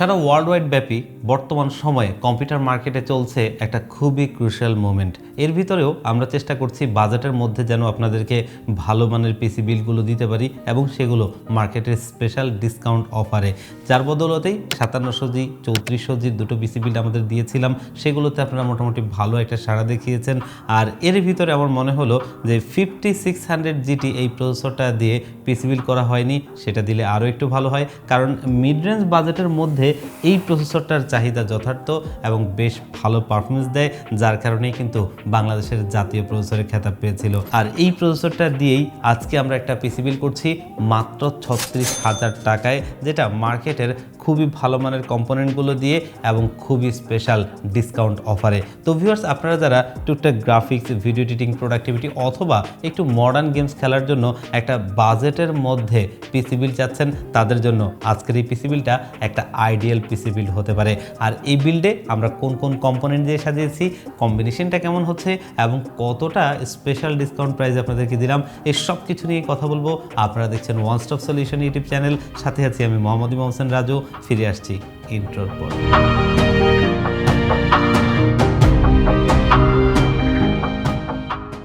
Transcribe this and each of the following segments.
সারা world wide ব্যাপী বর্তমান সময়ে কম্পিউটার মার্কেটে চলছে একটা খুবই ক্রুশিয়াল মোমেন্ট এর ভিতরেও আমরা চেষ্টা করছি বাজেটের মধ্যে যেন আপনাদেরকে ভালো মানের পিসি বিলগুলো দিতে পারি এবং সেগুলো মার্কেটের স্পেশাল ডিসকাউন্ট অফারে যার বদলতেই সাতান্নশো জি, চৌত্রিশশো জির দুটো পিসি বিল আমাদের দিয়েছিলাম। সেগুলোতে আপনারা মোটামুটি ভালো একটা সাড়া দেখিয়েছেন। আর এর ভিতরে আমার মনে হলো যে ফিফটি সিক্স হান্ড্রেড জিটি এই প্রসেসরটা দিয়ে পিসি বিল করা হয়নি, সেটা দিলে আরও একটু ভালো হয়। কারণ মিড রেঞ্জ বাজেটের মধ্যে এই প্রসেসরটার চাহিদা যথার্থ এবং বেশ ভালো পারফরমেন্স দেয়, যার কারণেই কিন্তু বাংলাদেশের জাতীয় প্রসেসরের খেতাব পেয়েছিল। আর এই প্রসেসরটা দিয়েই আজকে আমরা একটা পিসি বিল করছি, মাত্র ছত্রিশ হাজার টাকায়, যেটা মার্কেটের খুবই ভালো মানের কম্পোনেন্টগুলো দিয়ে এবং খুবই স্পেশাল ডিসকাউন্ট অফারে তো ভিউয়ার্স আপনারা যারা টুকটাক গ্রাফিক্স ভিডিও এডিটিং প্রোডাক্টিভিটি অথবা একটু মডার্ন গেমস খেলার জন্য একটা বাজেটের মধ্যে পিসি বিল চাচ্ছেন, তাদের জন্য আজকের এই পিসি বিলটা একটা আইডিয়াল পিসি বিল্ড হতে পারে। আর এই বিল্ডে আমরা কোন কোন কম্পোনেন্ট দিয়ে সাজিয়েছি কম্বিনেশনটা কেমন হচ্ছে এবং কতটা স্পেশাল ডিসকাউন্ট প্রাইস আপনাদেরকে দিলাম, এই সব কিছু নিয়ে কথা বলব। আপনারা দেখছেন one stop solution YouTube channel সাথে আছি আমি মোহাম্মদ ইমাম রাজু। ফিরে আসছি ইন্ট্রোর পর।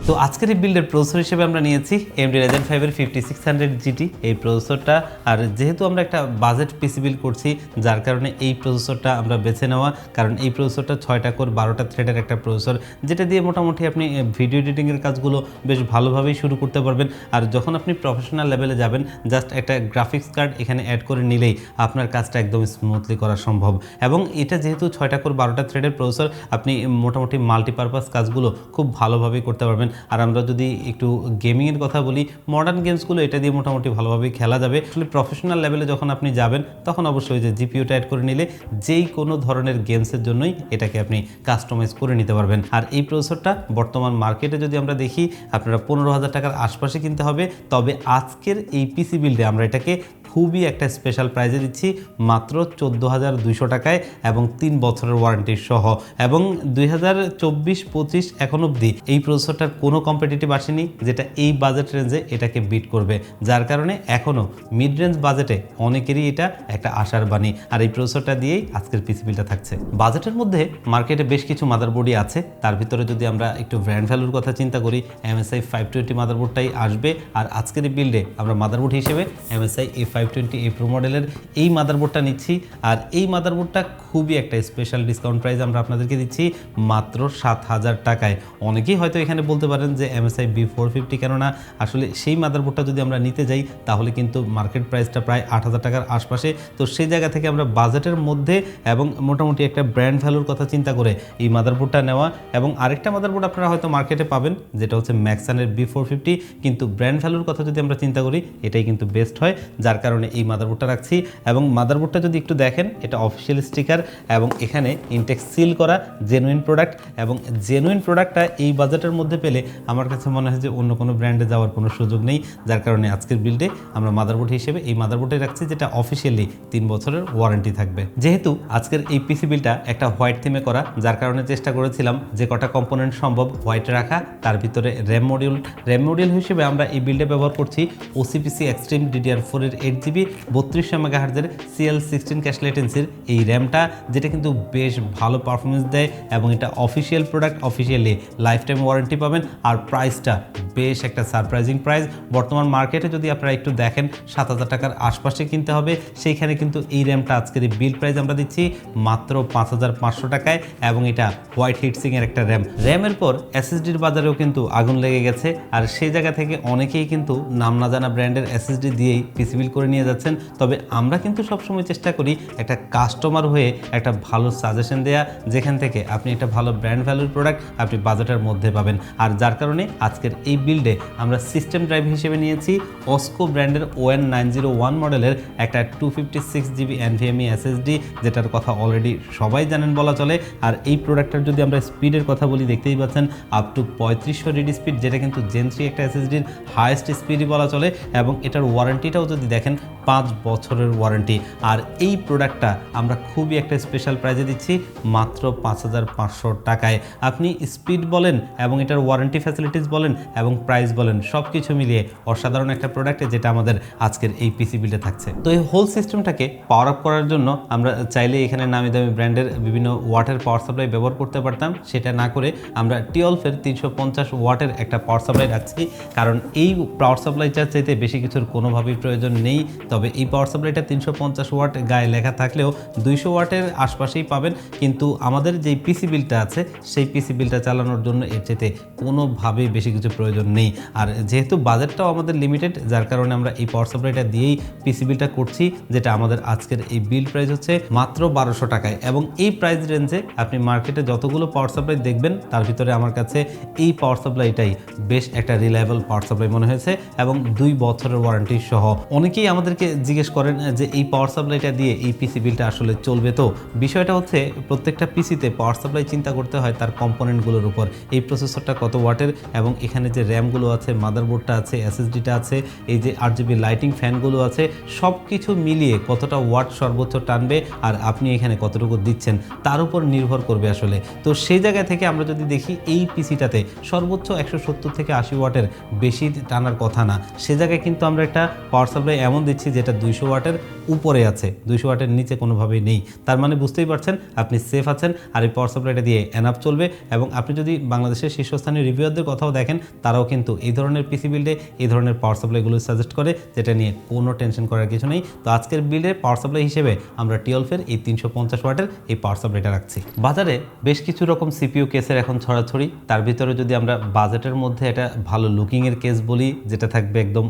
তো আজকের এই বিল্ডের প্রসেসর হিসেবে আমরা নিয়েছি এমডি রেজেন ফাইভের ফিফটি সিক্স হান্ড্রেড জিটি এই প্রসেসরটা আর যেহেতু আমরা একটা বাজেট পিসি বিল করছি, যার কারণে এই প্রসেসরটা আমরা বেছে নেওয়া। কারণ এই প্রসেসরটা ছয়টা কোর বারোটা থ্রেডের একটা প্রসেসর যেটা দিয়ে মোটামুটি আপনি ভিডিও এডিটিংয়ের কাজগুলো বেশ ভালোভাবেই শুরু করতে পারবেন। আর যখন আপনি প্রফেশনাল লেভেলে যাবেন জাস্ট একটা গ্রাফিক্স কার্ড এখানে অ্যাড করে নিলেই আপনার কাজটা একদম স্মুথলি করা সম্ভব। এবং এটা যেহেতু ছয়টা কোর বারোটা থ্রেডের প্রসেসর আপনি মোটামুটি মাল্টিপারপাস কাজগুলো খুব ভালোভাবেই করতে পারবেন। আর আমরা যদি একটু গেমিংয়ের কথা বলি মডার্ন গেমসগুলো এটা দিয়ে মোটামুটি ভালোভাবেই খেলা যাবে। আসলে প্রফেশনাল লেভেলে যখন আপনি যাবেন, তখন অবশ্যই যে জিপিওটা অ্যাড করে নিলে যেই কোনো ধরনের গেমসের জন্যই এটাকে আপনি কাস্টমাইজ করে নিতে পারবেন। আর এই প্রসেসরটা বর্তমান মার্কেটে যদি আমরা দেখি, আপনারা পনেরো হাজার টাকার আশপাশে কিনতে হবে, তবে আজকের এই পিসি বিল্ডে আমরা এটাকে খুবই একটা স্পেশাল প্রাইজে দিচ্ছি, মাত্র চোদ্দ হাজার দুইশো টাকায় এবং তিন বছরের ওয়ারেন্টি সহ। এবং দুই হাজার চব্বিশ, পঁচিশ এখন অবধি এই প্রসেসরটার কোনো কম্পিটিটিভ আসেনি, যেটা এই বাজেট রেঞ্জে এটাকে বিট করবে। যার কারণে এখনও মিড রেঞ্জ বাজেটে অনেকেরই এটা একটা আশার বাণী। আর এই প্রসেসরটা দিয়েই আজকের পিসিবিলটা থাকছে। বাজেটের মধ্যে মার্কেটে বেশ কিছু মাদারবোর্ডই আছে। তার ভিতরে যদি আমরা একটু ব্র্যান্ড ভ্যালুর কথা চিন্তা করি এমএসআই ফাইভ টোয়েন্টি মাদারবোর্ডটাই আসবে। আর আজকের বিল্ডে আমরা মাদারবোর্ড হিসেবে MSI A five twenty A pro মডেলের এই মাদারবোর্ডটা নিচ্ছি। আর এই মাদারবোর্ডটা খুবই একটা স্পেশাল ডিসকাউন্ট প্রাইস আমরা আপনাদেরকে দিচ্ছি মাত্র সাত হাজার টাকায়। অনেকেই হয়তো এখানে বলতে পারেন যে, এমএসআই বি ফোর ফিফটি কেননা আসলে সেই মাদারবোর্ডটা যদি আমরা নিতে যাই, তাহলে কিন্তু মার্কেট প্রাইসটা প্রায় আট হাজার টাকার আশপাশে। তো সেই জায়গা থেকে আমরা বাজেটের মধ্যে এবং মোটামুটি একটা ব্র্যান্ড ভ্যালুর কথা চিন্তা করে এই মাদারবোর্ডটা নেওয়া। এবং আরেকটা মাদারবোর্ড আপনারা হয়তো মার্কেটে পাবেন, যেটা হচ্ছে ম্যাক্সানের বি ফোর ফিফটি কিন্তু ব্র্যান্ড ভ্যালুর কথা যদি আমরা চিন্তা করি, এটাই কিন্তু বেস্ট হয়। যার কারণে এই মাদারবোর্ডটা রাখছি এবং মাদারবোর্ডটা যদি একটু দেখেন, এটা অফিসিয়াল স্টিকার এবং এখানে ইনটেক্স সিল করা জেনুইন প্রোডাক্ট এবং জেনুইন প্রোডাক্টটা এই বাজেটের মধ্যে পেলে আমার কাছে মনে হয় যে অন্য কোনো ব্র্যান্ডে যাওয়ার কোনো সুযোগ নেই। যার কারণে আজকের বিল্ডে আমরা মাদারবোর্ড হিসেবে এই মাদারবোর্ডে রাখছি যেটা অফিসিয়ালি তিন বছরের ওয়ারেন্টি থাকবে। যেহেতু আজকের এই পিসি বিলটা একটা হোয়াইট থিমে করা, যার কারণে চেষ্টা করেছিলাম যে কটা কম্পোনেন্ট সম্ভব হোয়াইটে রাখা, তার ভিতরে র্যাম মডিউল র্যাম মডিউল হিসেবে আমরা এই বিল্ডে ব্যবহার করছি ওসিপিসি এক্সট্রিম ডিডিআর ফোরের এইট জিবি বত্রিশশো মেগাহার্জের সিএল সিক্সটিন ক্যাশ লেটেন্সির এই র্যামটা যেটা কিন্তু বেশ ভালো পারফরমেন্স দেয় এবং এটা official product officially lifetime warranty পাবেন। আর প্রাইসটা বেশ একটা সারপ্রাইজিং প্রাইস বর্তমান মার্কেটে যদি আপনারা একটু দেখেন, সাত হাজার টাকার আশপাশে কিনতে হবে। সেইখানে কিন্তু এই র্যামটা আজকের বিল প্রাইস আমরা দিচ্ছি মাত্র পাঁচ হাজার পাঁচশো টাকায় এবং এটা হোয়াইট হিটসিংয়ের একটা র্যাম র্যামের পর এসএসডির বাজারেও কিন্তু আগুন লেগে গেছে। আর সেই জায়গা থেকে অনেকেই কিন্তু নাম না জানা ব্র্যান্ডের এসএসডি দিয়েই পিসি বিল করে নিয়ে যাচ্ছেন। তবে আমরা কিন্তু সবসময় চেষ্টা করি একটা কাস্টমার হয়ে একটা ভালো সাজেশন দেয়া, যেখান থেকে আপনি একটা ভালো ব্র্যান্ড ভ্যালুর প্রোডাক্ট আপনি বাজেটের মধ্যে পাবেন। আর যার কারণে আজকের এই বিল্ডে আমরা সিস্টেম ড্রাইভ হিসেবে নিয়েছি। অস্কো ব্র্যান্ডের ওএন নাইন জিরো ওয়ান মডেলের একটা two fifty six GB NVMe SSD যেটার কথা অলরেডি সবাই জানেন বলা চলে। আর এই প্রোডাক্টটার যদি আমরা স্পিডের কথা বলি, দেখতেই পাচ্ছেন আপ টু পঁয়ত্রিশশো রিডি স্পিড যেটা কিন্তু জেন থ্রি একটা এসএসডির হায়েস্ট স্পিডই বলা চলে। এবং এটার ওয়ারেন্টিটাও যদি দেখেন পাঁচ বছরের ওয়ারেন্টি। আর এই প্রোডাক্টটা আমরা খুবই একটা স্পেশাল প্রাইজে দিচ্ছি, মাত্র পাঁচ হাজার পাঁচশো টাকায়। আপনি স্পিড বলেন এবং এটার ওয়ারেন্টি ফ্যাসিলিটিস বলেন এবং প্রাইস বলেন সব কিছু মিলিয়ে অসাধারণ একটা প্রোডাক্টে যেটা আমাদের আজকের এই পিসি বিলটা থাকছে। তো এই হোল সিস্টেমটাকে পাওয়ার আপ করার জন্য আমরা চাইলে এখানে নামি দামি ব্র্যান্ডের বিভিন্ন ওয়াটের পাওয়ার সাপ্লাই ব্যবহার করতে পারতাম। সেটা না করে আমরা টিওলফের তিনশো পঞ্চাশ ওয়াটের একটা পাওয়ার সাপ্লাই রাখছি। কারণ এই পাওয়ার সাপ্লাইটার চাইতে বেশি কিছুর কোনোভাবেই প্রয়োজন নেই। তবে এই পাওয়ার সাপ্লাইটা তিনশো পঞ্চাশ ওয়াট গায়ে লেখা থাকলেও দুইশো ওয়াটের আশপাশেই পাবেন। কিন্তু আমাদের যেই পিসি বিলটা আছে, সেই পিসি বিলটা চালানোর জন্য এর চাইতে কোনোভাবেই বেশি কিছু প্রয়োজন নেই। আর যেহেতু বাজেটটাও আমাদের লিমিটেড যার কারণে আমরা এই পাওয়ার সাপ্লাইটা দিয়েই পিসি বিলটা করছি, যেটা আমাদের আজকের এই বিল প্রাইস হচ্ছে মাত্র বারোশো টাকায়। এবং এই প্রাইস রেঞ্জে আপনি মার্কেটে যতগুলো পাওয়ার সাপ্লাই দেখবেন, তার ভিতরে আমার কাছে এই পাওয়ার সাপ্লাইটাই বেশ একটা রিলায়েবল পাওয়ার সাপ্লাই মনে হয়েছে এবং দুই বছরের ওয়ারেন্টি সহ। অনেকেই আমাদেরকে জিজ্ঞেস করেন যে এই পাওয়ার সাপ্লাইটা দিয়ে এই পিসি বিলটা আসলে চলবে। তো বিষয়টা হচ্ছে, প্রত্যেকটা পিসিতে পাওয়ার সাপ্লাই চিন্তা করতে হয় তার কম্পোনেন্টগুলোর উপর। এই প্রসেসরটা কত ওয়াটের এবং এখানে যে র্যামগুলো আছে মাদারবোর্ডটা আছে এসএসডিটা আছে, এই যে আর জিবি লাইটিং ফ্যানগুলো আছে সব কিছু মিলিয়ে কতটা ওয়াট সর্বোচ্চ টানবে আর আপনি এখানে কতটুকু দিচ্ছেন, তার উপর নির্ভর করবে আসলে। তো সেই জায়গা থেকে আমরা যদি দেখি, এই পিসিটাতে সর্বোচ্চ একশো সত্তর থেকে আশি ওয়াটের বেশি টানার কথা না। সে জায়গায় কিন্তু আমরা একটা পাওয়ার সাপ্লাই এমন দিচ্ছি যেটা দুইশো ওয়াটের উপরে আছে। দুইশো ওয়াটের নিচে কোনোভাবেই নেই। তার মানে বুঝতেই পারছেন, আপনি সেফ আছেন আর এই পাওয়ার সাপ্লাইটা দিয়ে এনাফ চলবে এবং আপনি যদি বাংলাদেশের শীর্ষস্থানীয় রিভিউয়ারদের কথাও দেখেন, তারাও কিন্তু এই ধরনের পিসি বিল্ডে এই ধরনের পাওয়ার সাপ্লাইগুলো সাজেস্ট করে, যেটা নিয়ে কোনো টেনশন করার কিছু নেই। তো আজকের বিল্ডে পাওয়ার সাপ্লাই হিসেবে আমরা টিওলফের এই তিনশো পঞ্চাশ ওয়াটের এই পাওয়ার সাপ্লাইটা রাখছি। বাজারে বেশ কিছু রকম সিপিইউ কেসের এখন ছড়াছড়ি। তার ভিতরে যদি আমরা বাজেটের মধ্যে একটা ভালো লুকিংয়ের কেস বলি, যেটা থাকবে একদম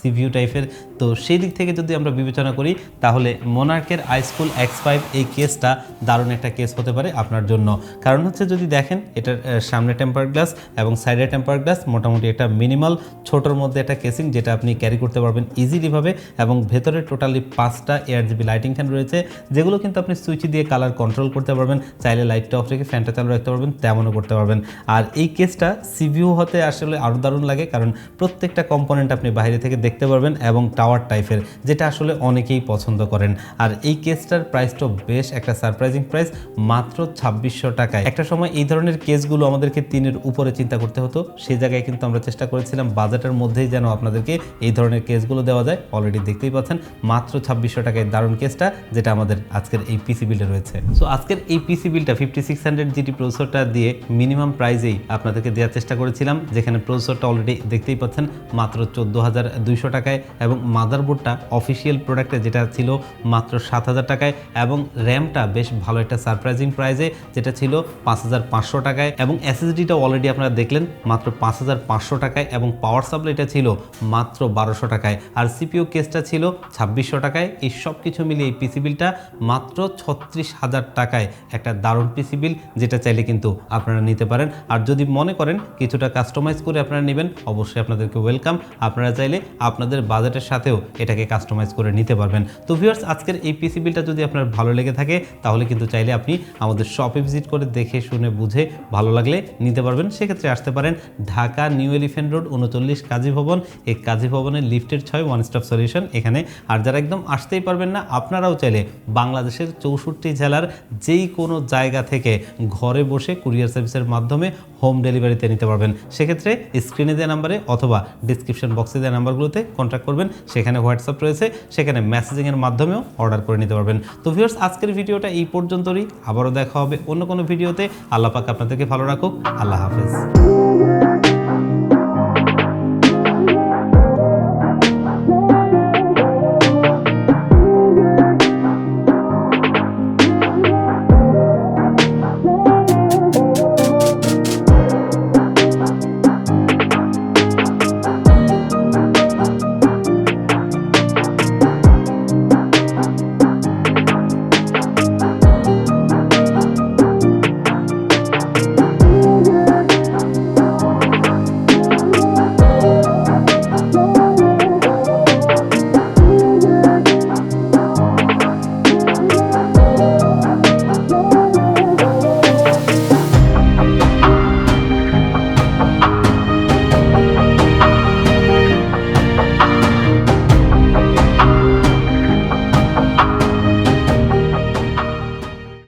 সিভিউ টাইপের তো সেই দিক থেকে যদি আমরা বিবেচনা করি, তাহলে মোনার্কের আইস্কুল এক্স ফাইভ এই কেসটা দারুণ একটা কেস হতে পারে আপনার জন্য। কারণ হচ্ছে যদি দেখেন, এটার সামনে টেম্পার গ্লাস এবং সাইডে টেম্পার গ্লাস মোটামুটি একটা মিনিমাল ছোটোর মধ্যে একটা কেসিং যেটা আপনি ক্যারি করতে পারবেন ইজিলিভাবে এবং ভেতরে টোটালি পাঁচটা এয়ার জিবি লাইটিং ফ্যান রয়েছে, যেগুলো কিন্তু আপনি সুইচ দিয়ে কালার কন্ট্রোল করতে পারবেন, চাইলে লাইটটা অফ রেখে ফ্যানটা চালু রাখতে পারবেন, তেমনও করতে পারবেন। আর এই কেসটা সিভিউ হতে আসলে আরও দারুণ লাগে, কারণ প্রত্যেকটা কম্পোনেন্ট আপনি বাইরে থেকে দেখতে পারবেন এবং টাওয়ার টাইপের যেটা আসলে অনেকেই পছন্দ করেন। আর এই কেসটার প্রাইসটাও বেশ একটা সারপ্রাইজিং প্রাইস মাত্র ছাব্বিশশো টাকায়। একটা সময় এই ধরনের কেসগুলো আমাদেরকে তিনের উপরে চিন্তা করতে হতো। সেই জায়গায় কিন্তু আমরা চেষ্টা করেছিলাম বাজেটের মধ্যেই যেন আপনাদেরকে এই ধরনের কেসগুলো দেওয়া যায়। অলরেডি দেখতেই পাচ্ছেন, মাত্র ছাব্বিশশো টাকায় দারুণ কেসটা, যেটা আমাদের আজকের এই পিসি বিলটা রয়েছে। সো আজকের এই পিসি বিলটা fifty six hundred G T প্রসেসরটা দিয়ে মিনিমাম প্রাইজেই আপনাদেরকে দেওয়ার চেষ্টা করেছিলাম, যেখানে প্রসেসরটা অলরেডি দেখতেই পাচ্ছেন, মাত্র চোদ্দ হাজার দুইশো টাকায় এবং মাদারবোর্ডটা অফিসিয়াল প্রোডাক্টে যেটা ছিল মাত্র সাত হাজার টাকায় এবং র্যামটা বেশ ভালো একটা সারপ্রাইজিং প্রাইজে, যেটা ছিল পাঁচ হাজার পাঁচশো টাকায় এবং এসএসডিটা অলরেডি আপনারা দেখলেন, মাত্র পাঁচ হাজার পাঁচশো টাকায় এবং পাওয়ার সাপ্লাইটা ছিল মাত্র বারোশো টাকায়। আর সিপিও কেসটা ছিল ছাব্বিশশো টাকায়। এই সব কিছু মিলিয়ে এই পিসি বিলটা মাত্র ছত্রিশ হাজার টাকায় একটা দারুণ পিসি বিল যেটা চাইলে কিন্তু আপনারা নিতে পারেন। আর যদি মনে করেন কিছুটা কাস্টমাইজ করে আপনারা নেবেন, অবশ্যই আপনাদেরকে ওয়েলকাম আপনারা চাইলে আপনাদের বাজেটের সাথেও এটাকে কাস্টমাইজ করে নিতে পারবেন। তো ভিউয়ার্স আজকের এই পিসি বিলটা যদি আপনার ভালো লেগে থাকে, তাহলে কিন্তু চাইলে আপনি আমাদের শপে ভিজিট করে দেখে, শুনে, বুঝে ভালো লাগলে নিতে পারবেন। সেক্ষেত্রে আসতে পারেন ঢাকা নিউ এলিফেন্ট রোড উনচল্লিশ কাজী ভবন। এই কাজী ভবনের লিফটের ছয় ওয়ান স্টপ সলিউশন এখানে। আর যারা একদম আসতেই পারবেন না, আপনারাও চাইলে বাংলাদেশের চৌষট্টি জেলার যেই কোনো জায়গা থেকে ঘরে বসে কুরিয়ার সার্ভিসের মাধ্যমে হোম ডেলিভারিতে নিতে পারবেন। সেক্ষেত্রে স্ক্রিনে দেওয়া নাম্বারে অথবা ডিসক্রিপশন বক্সে দেওয়া নাম্বারগুলোতে কন্ট্যাক্ট করবেন। সেখানে হোয়াটসঅ্যাপ রয়েছে, সেখানে মেসেজিংয়ের মাধ্যমেও অর্ডার করে নিতে পারবেন। তো ভিউয়ার্স আজকের ভিডিওটা এই পর্যন্তই। আবারও দেখা হবে অন্য কোনো ভিডিওতে। আল্লাহ পাক আপনাদেরকে ভালো রাখুক। আল্লাহ হাফেজ।